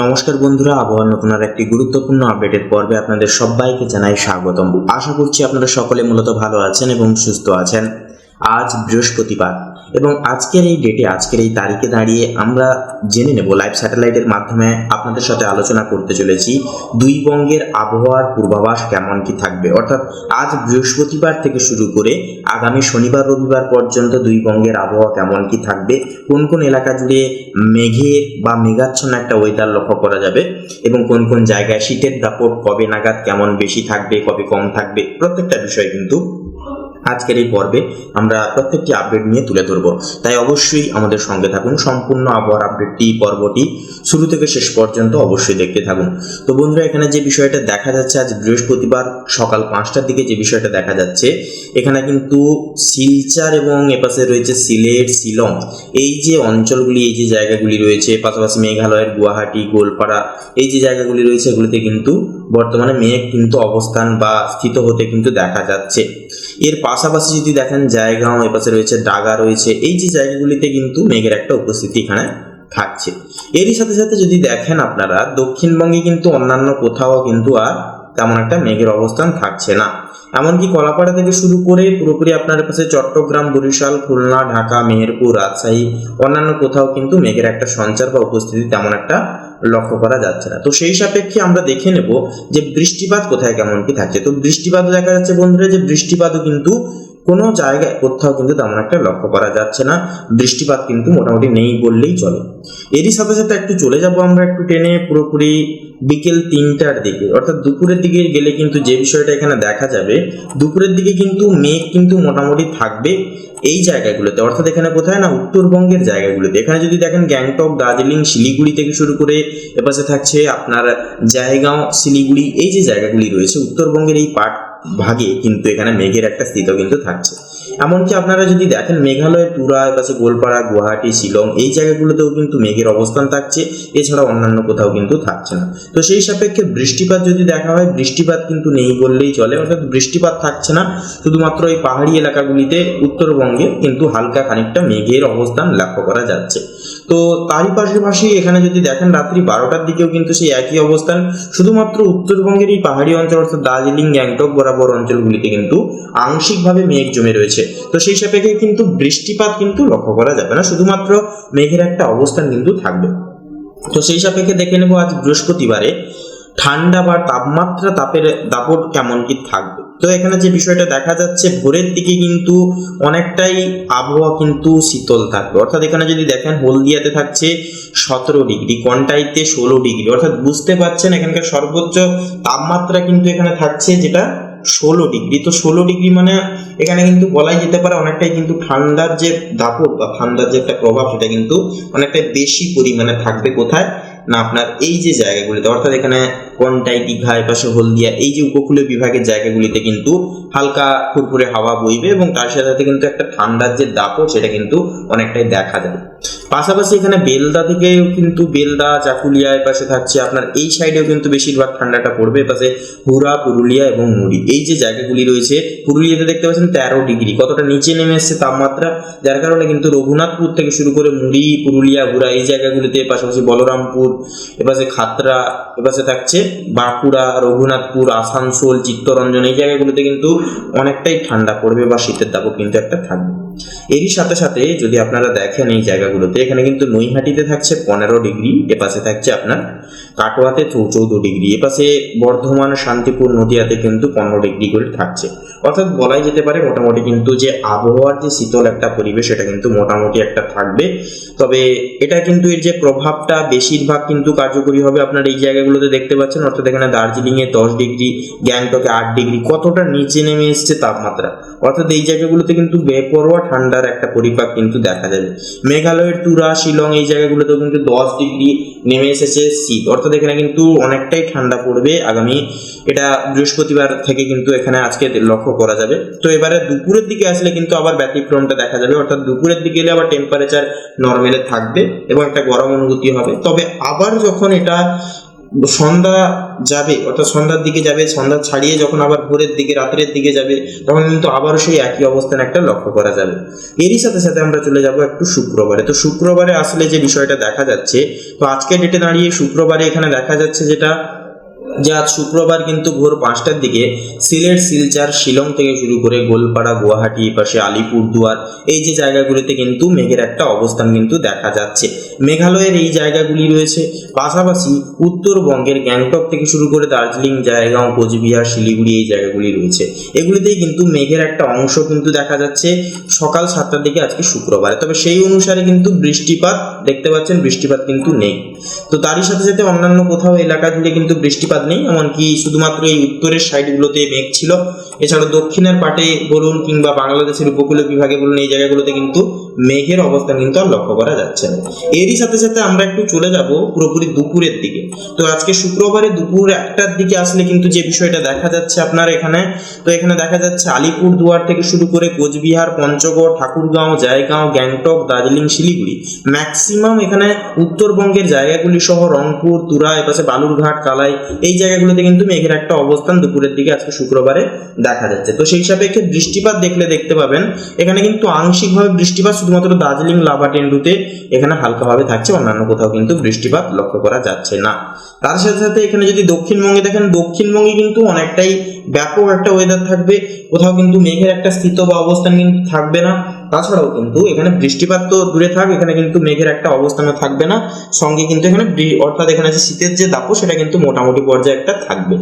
নমস্কার বন্ধুরা আবহাওয়া নতুন আর একটি গুরুত্বপূর্ণ আপডেটের পর্বে আপনাদের সবাইকে জানাই স্বাগতম। আশা করছি আপনারা সকলে মূলত ভালো আছেন এবং সুস্থ আছেন। আজ বৃহস্পতিবার এবং আজকের এই ডেটে আজকের এই তারিখে দাঁড়িয়ে আমরা জেনে নেব লাইভ স্যাটেলাইটের মাধ্যমে আপনাদের সাথে আলোচনা করতে চলেছি দুই বঙ্গের আবহাওয়ার পূর্বাভাস কেমন কি থাকবে। অর্থাৎ আজ বৃহস্পতিবার থেকে শুরু করে আগামী শনিবার, রবিবার পর্যন্ত দুই বঙ্গের আবহাওয়া কেমন কি থাকবে, কোন কোন এলাকা জুড়ে মেঘের বা মেঘাচ্ছন্ন একটা ওয়েদার লক্ষ্য করা যাবে এবং কোন কোন জায়গায় শীতের দাপট কবে নাগাদ কেমন বেশি থাকবে, কবে কম থাকবে, প্রত্যেকটা বিষয় কিন্তু আজকের এই পর্বে আমরা প্রত্যেকটি আপডেট নিয়ে তুলে ধরবো। তাই অবশ্যই আমাদের সঙ্গে থাকুন। সম্পূর্ণ আবহাওয়ার আপডেটটি পর্বটি শুরু থেকে শেষ পর্যন্ত অবশ্যই দেখতে থাকুন। তো বন্ধুরা, এখানে যে বিষয়টা দেখা যাচ্ছে আজ বৃহস্পতিবার সকাল পাঁচটার দিকে যে বিষয়টা দেখা যাচ্ছে, এখানে কিন্তু শিলচার এবং এপাশে রয়েছে সিলেট, শিলং। এই যে অঞ্চলগুলি, এই যে জায়গাগুলি রয়েছে, পাশাপাশি মেঘালয়ের গুয়াহাটি, গোলপাড়া, এই যে জায়গাগুলি রয়েছে, এগুলিতে কিন্তু বর্তমানে মেঘ কিন্তু অবস্থান বা স্থিত হতে কিন্তু দেখা যাচ্ছে। এর পাশাপাশি যদি দেখেন জায়গাও এপাশে রয়েছে, ডাগা রয়েছে, এই যে জায়গাগুলিতে কিন্তু মেঘের একটা উপস্থিতি এখানে থাকছে। এরই সাথে সাথে যদি দেখেন আপনারা, দক্ষিণবঙ্গে কিন্তু অন্যান্য কোথাও কিন্তু আর তেমন একটা মেঘের অবস্থান থাকছে না। এমনকি কলাপাড়া থেকে শুরু করে পুরোপুরি আপনার কাছে চট্টগ্রাম, বরিশাল, খুলনা, ঢাকা, মেহেরপুর, রাজশাহী, অন্যান্য কোথাও কিন্তু মেঘের একটা সঞ্চার বা উপস্থিতি তেমন একটা লক্ষ্য করা যাচ্ছে না। তো সেই সাপেক্ষে আমরা দেখে নেব যে বৃষ্টিপাত কোথায় কেমন কি থাকছে। তো বৃষ্টিপাতও দেখা যাচ্ছে বন্ধুরা, যে বৃষ্টিপাতও কিন্তু কোনো জায়গায় কোথাও কিন্তু তেমন একটা লক্ষ্য করা যাচ্ছে না। বৃষ্টিপাত কিন্তু মোটামুটি নেই বললেই চলে। এরই সাথে সাথে একটু চলে যাব আমরা একটু টেনে পুরোপুরি বিকেল তিনটার দিকে। অর্থাৎ দুপুরের দিকে গেলে কিন্তু যে বিষয়টা এখানে দেখা যাবে, দুপুরের দিকে কিন্তু মেঘ কিন্তু মোটামুটি থাকবে এই জায়গাগুলোতে। অর্থাৎ এখানে কোথায় না উত্তরবঙ্গের জায়গাগুলোতে। এখানে যদি দেখেন গ্যাংটক, দার্জিলিং, শিলিগুড়ি থেকে শুরু করে এপাশে থাকছে আপনার জায়গাঁও, শিলিগুড়ি, এই যে জায়গাগুলি রয়েছে, উত্তরবঙ্গের এই পাট ভাগে, কিন্তু এখানে মেঘের একটা স্থিত কিন্তু থাকছে। এমনকি আপনারা যদি দেখেন মেঘালয়ের তুরা এপাশে গোলপাড়া, গুয়াহাটি, শিলং, এই জায়গাগুলোতেও কিন্তু মেঘের অবস্থান থাকছে। এছাড়া অন্যান্য কোথাও কিন্তু থাকছে না। তো সেই সাপেক্ষে বৃষ্টিপাত যদি দেখা হয়, বৃষ্টিপাত কিন্তু নেই বললেই চলে। অর্থাৎ বৃষ্টিপাত থাকছে না। শুধুমাত্র এই পাহাড়ি এলাকাগুলিতে উত্তরবঙ্গে কিন্তু হালকা খানিকটা মেঘের অবস্থান লক্ষ্য করা যাচ্ছে। তো তারই পাশাপাশি এখানে যদি দেখেন রাত্রি বারোটার দিকেও কিন্তু সেই একই অবস্থান। শুধুমাত্র উত্তরবঙ্গের এই পাহাড়ি অঞ্চল অর্থাৎ দার্জিলিং, গ্যাংটক বরাবর অঞ্চলগুলিতে কিন্তু আংশিকভাবে মেঘ জমে রয়েছে। তো সেই সাপেক্ষে কিন্তু বৃষ্টিপাত কিন্তু লক্ষ্য করা যাবে না, শুধুমাত্র মেঘের একটা অবস্থান কিন্তু থাকবে। তো সেই সাপেক্ষে দেখে নেব আজ বৃহস্পতিবারে ঠান্ডা বা তাপমাত্রা তাপের দাপট কেমন কি থাকবে। তো এখানে যে বিষয়টা দেখা যাচ্ছে, ভোরের দিকে কিন্তু অনেকটাই আবহাওয়া কিন্তু শীতল থাকবে। অর্থাৎ এখানে যদি দেখেন, হলদিয়াতে থাকছে সতেরো ডিগ্রি কন্টাইতে ষোলো ডিগ্রি। অর্থাৎ বুঝতে পারছেন, এখানকার সর্বোচ্চ তাপমাত্রা কিন্তু এখানে থাকছে যেটা ষোলো ডিগ্রি। তো ষোলো ডিগ্রি মানে এখানে কিন্তু বলাই যেতে পারে অনেকটাই কিন্তু ঠান্ডার যে দাপট বা ঠান্ডার যে একটা প্রভাব, সেটা কিন্তু অনেকটাই বেশি পরিমাণে থাকবে কোথায়? না, আপনার এই যে জায়গাগুলিতে। অর্থাৎ এখানে কন্টাই দীঘা এপাশে হলদিয়া এই যে উপকূলীয় বিভাগের জায়গাগুলিতে কিন্তু হালকা ফুরফুরে হাওয়া বইবে এবং তার সাথে সাথে কিন্তু একটা ঠান্ডার যে দাপট সেটা কিন্তু অনেকটাই দেখা যাবে পাশাপাশি এখানে বেলদা থেকেও কিন্তু বেলদা চাকুলিয়া এপাশে থাকছে আপনার এই সাইডেও কিন্তু বেশিরভাগ ঠান্ডাটা পড়বে এপাশে হুরা পুরুলিয়া এবং মুড়ি। এই যে জায়গাগুলি রয়েছে, পুরুলিয়াতে দেখতে পাচ্ছেন তেরো ডিগ্রি, কতটা নিচে নেমে এসছে তাপমাত্রা, যার কারণে কিন্তু রঘুনাথপুর থেকে শুরু করে মুড়ি, পুরুলিয়া হুরা এই জায়গাগুলিতে, পাশাপাশি বলরামপুর, এপাশে খাতরা, এপাশে থাকছে বাঁকুড়া, রঘুনাথপুর, আসানসোল, চিত্তরঞ্জন এই জায়গাগুলোতে কিন্তু অনেকটাই ঠান্ডা পড়বে বা শীতের দাপও কিন্তু একটা থাকবে। এরই সাথে সাথে যদি আপনারা দেখেন এই জায়গাগুলোতে, এখানে কিন্তু নৈহাটিতে থাকছে পনেরো ডিগ্রি, এপাশে থাকছে আপনার কাটোয়াতে চৌচৌদ ডিগ্রি, এপাশে বর্ধমান, শান্তিপুর, নদিয়াতে কিন্তু পনেরো ডিগ্রি করে থাকছে। অর্থাৎ বলাই যেতে পারে মোটামুটি কিন্তু যে আবহাওয়ার যে শীতল একটা পরিবেশ এটা কিন্তু মোটামুটি একটা থাকবে। তবে এটা কিন্তু এর যে প্রভাবটা, বেশিরভাগ কিন্তু কার্যকরী হবে আপনার এই জায়গাগুলোতে দেখতে পাচ্ছেন। অর্থাৎ এখানে দার্জিলিংয়ে দশ ডিগ্রি, গ্যাংটকে আট ডিগ্রি, কতটা নিচে নেমে এসছে তাপমাত্রা। অর্থাৎ এই জায়গাগুলোতে কিন্তু বেপরোয়া ঠান্ডার একটা পরিপাক কিন্তু দেখা যাবে। মেঘালয়ের তুরা, শিলং এই জায়গাগুলোতেও কিন্তু দশ ডিগ্রি নেমে এসেছে শীত। অর্থাৎ এখানে কিন্তু অনেকটাই ঠান্ডা পড়বে আগামী, এটা বৃহস্পতিবার থেকে কিন্তু এখানে আজকে লক্ষ্য করা যাবে। তো এবারে দুপুরের দিকে আসলে কিন্তু আবার ব্যতিক্রমটা দেখা যাবে, অর্থাৎ দুপুরের দিকে এলে আবার টেম্পারেচার নর্মালে থাকবে এবং একটা গরম অনুভূতি হবে। তবে আবার যখন এটা সন্ধ্যা যাবে, অর্থাৎ সন্ধ্যার দিকে যাবে, সন্ধ্যা ছাড়িয়ে যখন আবার ভোরের দিকে, রাত্রের দিকে যাবে, তখন কিন্তু আবারও সেই একই অবস্থান একটা লক্ষ্য করা যাবে। এরই সাথে সাথে আমরা চলে যাব একটু শুক্রবারে। তো শুক্রবারে আসলে যে বিষয়টা দেখা যাচ্ছে, তো আজকে ডেটে দাঁড়িয়ে শুক্রবারে এখানে দেখা যাচ্ছে যেটা যে আজ শুক্রবার কিন্তু ভোর পাঁচটার দিকে সিলেট, শিলচর, শিলং থেকে শুরু করে গোলপাড়া, গুয়াহাটি পাশে আলিপুরদুয়ার, এই যে জায়গাগুলিতে কিন্তু মেঘের একটা অবস্থান কিন্তু দেখা যাচ্ছে। মেঘালয়ের এই জায়গাগুলি রয়েছে। পাশাপাশি উত্তরবঙ্গের গ্যাংটক থেকে শুরু করে দার্জিলিং, জায়গাঁও, কোচবিহার, শিলিগুড়ি এই জায়গাগুলি রয়েছে। এগুলিতেই কিন্তু মেঘের একটা অংশ কিন্তু দেখা যাচ্ছে সকাল সাতটার দিকে আজকে শুক্রবারে। তবে সেই অনুসারে কিন্তু বৃষ্টিপাত, দেখতে পাচ্ছেন বৃষ্টিপাত কিন্তু নেই। তো তারই সাথে সাথে অন্যান্য কোথাও এলাকা জুড়ে কিন্তু বৃষ্টিপাত নেই, এমনকি শুধুমাত্র এই উত্তরের সাইডগুলোতে মেঘ ছিল। এছাড়াও দক্ষিণের পাটে বলুন কিংবা বাংলাদেশের উপকূলীয় বিভাগে বলুন, এই জায়গাগুলোতে কিন্তু মেঘের অবস্থান কিন্তু আর লক্ষ্য করা যাচ্ছে না। এরই সাথে সাথে আমরা একটু চলে যাব পুরোপুরি দুপুরের দিকে। তো আজকে শুক্রবারে দুপুর একটার দিকে আসলে কিন্তু যে বিষয়টা দেখা যাচ্ছে আপনার এখানে, তো এখানে দেখা যাচ্ছে আলিপুর দুয়ার থেকে শুরু করে কোচবিহার, পঞ্চগড়, ঠাকুরগাঁও, জায়গাঁও, গ্যাংটক, দার্জিলিং, শিলিগুড়ি। ম্যাক্সিমাম এখানে উত্তরবঙ্গের জায়গাগুলি সহ রংপুর, তুরা, এপাশে বালুরঘাট, কালাই, এই জায়গাগুলোতে কিন্তু মেঘের একটা অবস্থান দুপুরের দিকে আজকে শুক্রবারে দেখা যাচ্ছে। তো সেই সাপেক্ষে বৃষ্টিপাত দেখলে দেখতে পাবেন, এখানে কিন্তু আংশিকভাবে বৃষ্টিপাত শুধুমাত্র দার্জিলিং লাভাটেন্ডুতে এখানে হালকাভাবে থাকছে, অন্যান্য কোথাও কিন্তু বৃষ্টিপাত লক্ষ্য করা যাচ্ছে না। তার সাথে সাথে এখানে যদি দক্ষিণবঙ্গে দেখেন, দক্ষিণবঙ্গে কিন্তু অনেকটাই ব্যাপক একটা ওয়েদার থাকবে, কোথাও কিন্তু মেঘের একটা স্থিত বা অবস্থান কিন্তু থাকবে না। তাছাড়াও কিন্তু এখানে বৃষ্টিপাত তো দূরে থাক, এখানে কিন্তু মেঘের একটা অবস্থানও থাকবে না। সঙ্গে কিন্তু এখানে অর্থাৎ এখানে যে শীতের যে দাপ সেটা কিন্তু মোটামুটি পর্যায়ে একটা থাকবে।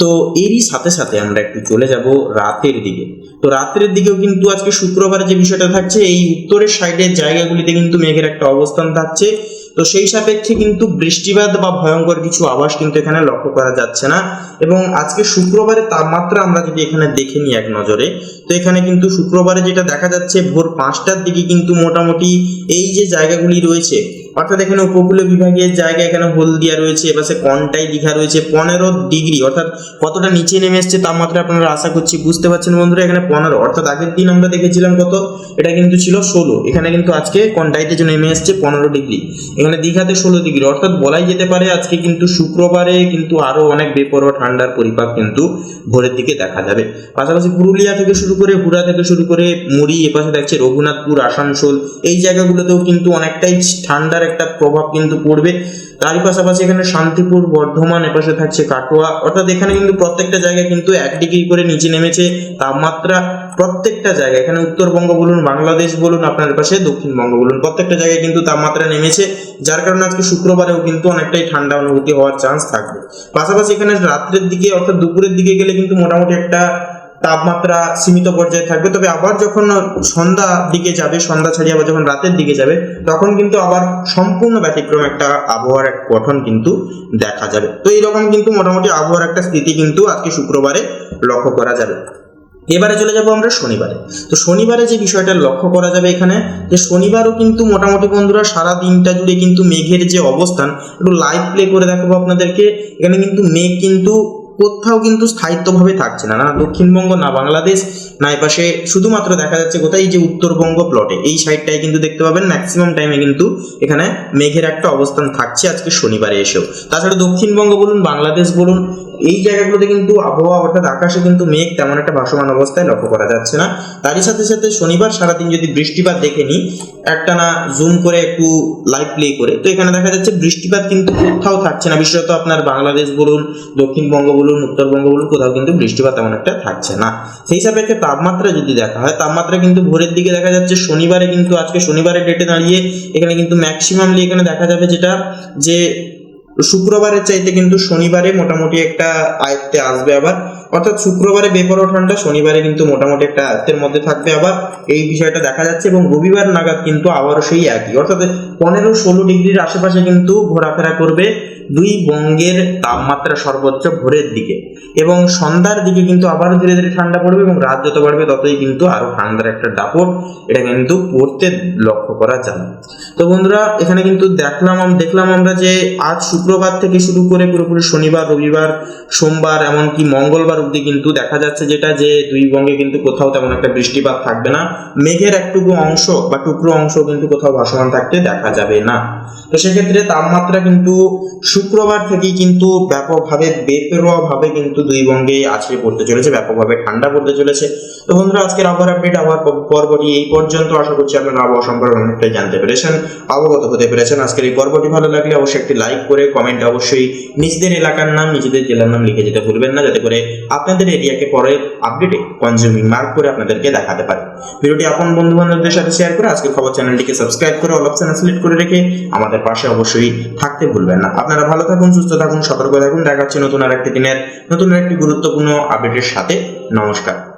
তো এরই সাথে সাথে আমরা একটু চলে যাব রাতের দিকে। তো রাত্রের দিকেও কিন্তু আজকে শুক্রবার যে বিষয়টা থাকছে, এই উত্তরের সাইডের জায়গাগুলিতে কিন্তু মেঘের একটা অবস্থান থাকছে। তো সেই সাপেক্ষে কিন্তু বৃষ্টিপাত বা ভয়ঙ্কর কিছু আভাস কিন্তু এখানে লক্ষ্য করা যাচ্ছে না। এবং আজকে শুক্রবারে তাপমাত্রা আমরা যদি এখানে দেখে নিই এক নজরে, তো এখানে কিন্তু শুক্রবারে যেটা দেখা যাচ্ছে, ভোর পাঁচটার দিকে কিন্তু মোটামুটি এই যে জায়গাগুলি রয়েছে অর্থাৎ এখানে উপকূলীয় বিভাগের জায়গা এখানে হলদিয়া রয়েছে এপাশে কন্টাই দীঘা রয়েছে, পনেরো ডিগ্রি, অর্থাৎ কতটা নিচে নেমে এসছে তাপমাত্রা আপনারা আশা করছি বুঝতে পারছেন বন্ধুরা, এখানে পনেরো, অর্থাৎ আগের দিন আমরা দেখেছিলাম কত? এটা কিন্তু ছিল ষোলো, এখানে কিন্তু আজকে কন্টাইতে যে নেমে এসছে পনেরো ডিগ্রি, এখানে দীঘাতে ষোলো ডিগ্রি, অর্থাৎ বলাই যেতে পারে আজকে কিন্তু শুক্রবারে কিন্তু আরও অনেক বেপরোয়া ঠান্ডার পরিপাক কিন্তু ভোরের দিকে দেখা যাবে। পাশাপাশি পুরুলিয়া থেকে শুরু করে হুড়া থেকে শুরু করে মুড়ি, এপাশে দেখছে রঘুনাথপুর, আসানসোল, এই জায়গাগুলোতেও কিন্তু অনেকটাই ঠান্ডার একটা প্রভাব কিন্তু পড়বে। তারই পাশাপাশি এখানে শান্তিপুর, বর্ধমান, এপাশে থাকছে কাটোয়া। অর্থাৎ এখানে কিন্তু প্রত্যেকটা জায়গায় কিন্তু এক ডিগ্রি করে নিচে নেমেছে তাপমাত্রা প্রত্যেকটা জায়গায়। এখানে উত্তরবঙ্গ বলুন, বাংলাদেশ বলুন, আপনার পাশে দক্ষিণবঙ্গ বলুন, প্রত্যেকটা জায়গায় কিন্তু তাপমাত্রা নেমেছে। যার কারণে আজকে শুক্রবারেও কিন্তু অনেকটাই ঠান্ডা অনুভূতি হওয়ার চান্স থাকবে। পাশাপাশি এখানে রাত্রের দিকে, অর্থাৎ দুপুরের দিকে গেলে কিন্তু মোটামুটি একটা তাপমাত্রা সীমিত পর্যায়ে থাকবে। তবে আবার যখন সন্ধ্যা দিকে যাবে, সন্ধ্যা ছাড়িয়ে আবার যখন রাতের দিকে যাবে, তখন কিন্তু আবার সম্পূর্ণ ব্যতিক্রম একটা আবহাওয়ার এক গঠন কিন্তু দেখা যাবে। তো এইরকম কিন্তু মোটামুটি আবহাওয়ার একটা স্থিতি কিন্তু আজকে শুক্রবারে লক্ষ্য করা যাবে। এবারে চলে যাব আমরা শনিবারে। তো শনিবারে যে বিষয়টা লক্ষ্য করা যাবে এখানে, যে শনিবারও কিন্তু মোটামুটি বন্ধুরা সারা দিনটা জুড়ে কিন্তু মেঘের যে অবস্থান, একটু লাইভ প্লে করে দেখাবো আপনাদেরকে। এখানে কিন্তু মেঘ কিন্তু কোথাও কিন্তু স্থায়িত্বভাবে থাকছে না। না, দক্ষিণবঙ্গ, না বাংলাদেশ, না এপাশে শুধুমাত্র দেখা যাচ্ছে কোথায় এই যে উত্তরবঙ্গ প্লটে এই সাইডটায় কিন্তু দেখতে পাবেন ম্যাক্সিমাম টাইমে কিন্তু এখানে মেঘের একটা অবস্থান থাকছে আজকে শনিবারে এসেও। তাছাড়া দক্ষিণবঙ্গ বলুন, বাংলাদেশ বলুন, এই জায়গাগুলোতে কিন্তু আবহাওয়া অর্থাৎ আকাশে কিন্তু মেঘ তেমন একটা ভাসমান অবস্থায় লক্ষ্য করা যাচ্ছে না। তারই সাথে সাথে শনিবার সারাদিন যদি বৃষ্টিপাত দেখে নিই একটা না জুম করে একটু লাইভ প্লে করে, তো এখানে দেখা যাচ্ছে বৃষ্টিপাত কিন্তু কোথাও থাকছে না। বিশেষত আপনার বাংলাদেশ বলুন, দক্ষিণবঙ্গ বলুন উত্তরবঙ্গ বলুন, কোথাও কিন্তু বৃষ্টিপাত তেমন একটা থাকছে না। সেই সাপেক্ষে তাপমাত্রা যদি দেখা হয়, তাপমাত্রা কিন্তু ভোরের দিকে দেখা যাচ্ছে, শনিবারে কিন্তু আজকে শনিবারের ডেটে দাঁড়িয়ে এখানে কিন্তু ম্যাক্সিমামলি এখানে দেখা যাবে যেটা যে শুক্রবারের চাইতে কিন্তু শনিবারে মোটামুটি একটা আয়ত্তে আসবে আবার। অর্থাৎ শুক্রবারে বেপরোয়া ঠান্ডা, শনিবারে কিন্তু মোটামুটি একটা আয়ত্তের মধ্যে থাকবে আবার। এই বিষয়টা দেখা যাচ্ছে এবং রবিবার নাগাদ কিন্তু আবারও সেই একই। অর্থাৎ পনেরো ষোলো ডিগ্রির আশেপাশে কিন্তু ঘোরাফেরা করবে দুই বঙ্গের তাপমাত্রা সর্বোচ্চ ভোরের দিকে। এবং সন্ধ্যার দিকে কিন্তু আবারও ধীরে ধীরে ঠান্ডা পড়বে এবং রাত যত বাড়বে ততই কিন্তু আরও ঠান্ডার একটা দাপট এটা কিন্তু পড়তে লক্ষ্য করা যাবে তো বন্ধুরা, এখানে কিন্তু দেখলাম দেখলাম আমরা যে আজ শুক্রবার থেকে শুরু করে পুরোপুরি শনিবার, রবিবার, সোমবার, এমনকি মঙ্গলবার অবধি কিন্তু দেখা যাচ্ছে যেটা যে দুই বঙ্গে কিন্তু কোথাও তেমন একটা বৃষ্টিপাত থাকবে না। মেঘের একটুকু অংশ বা টুকরো অংশ কিন্তু কোথাও ভাসমান থাকতে দেখা যাবে না। তো সেক্ষেত্রে তাপমাত্রা কিন্তু শুক্রবার থেকেই কিন্তু ব্যাপকভাবে বেপরোয়াভাবে কিন্তু দুই বঙ্গে আছড়ে পড়তে চলেছে, ব্যাপকভাবে ঠান্ডা পড়তে চলেছে। তো বন্ধুরা, আজকের আবহাওয়ার আপডেট প- পর্বটি এই পর্যন্ত। আশা করছি আপনারা আবহাওয়া সম্পর্কে অনেকটাই জানতে পেরেছেন অবগত হতে পেরেছেন আজকের এই পর্বটি। ভালো লাগলে অবশ্যই একটি লাইক করে কমেন্টে অবশ্যই নিজেদের এলাকার নাম, নিজেদের জেলার নাম লিখে যেতে ভুলবেন না, যাতে করে আপনাদের এরিয়াকে পরে আপডেটে কনজিউমিং মার্ক করে আপনাদেরকে দেখাতে পারে। ভিডিওটি আপন বন্ধু বান্ধবদের সাথে শেয়ার করে আজকের খবর চ্যানেলটিকে সাবস্ক্রাইব করে অল অপশন সিলেক্ট করে রেখে আমাদের পাশে অবশ্যই থাকতে ভুলবেন না। আপনারা ভালো থাকুন, সুস্থ থাকুন, সতর্ক থাকুন। দেখা নতুন আর একটি দিনের, নতুন আর একটি গুরুত্বপূর্ণ আপডেটের সাথে। নমস্কার।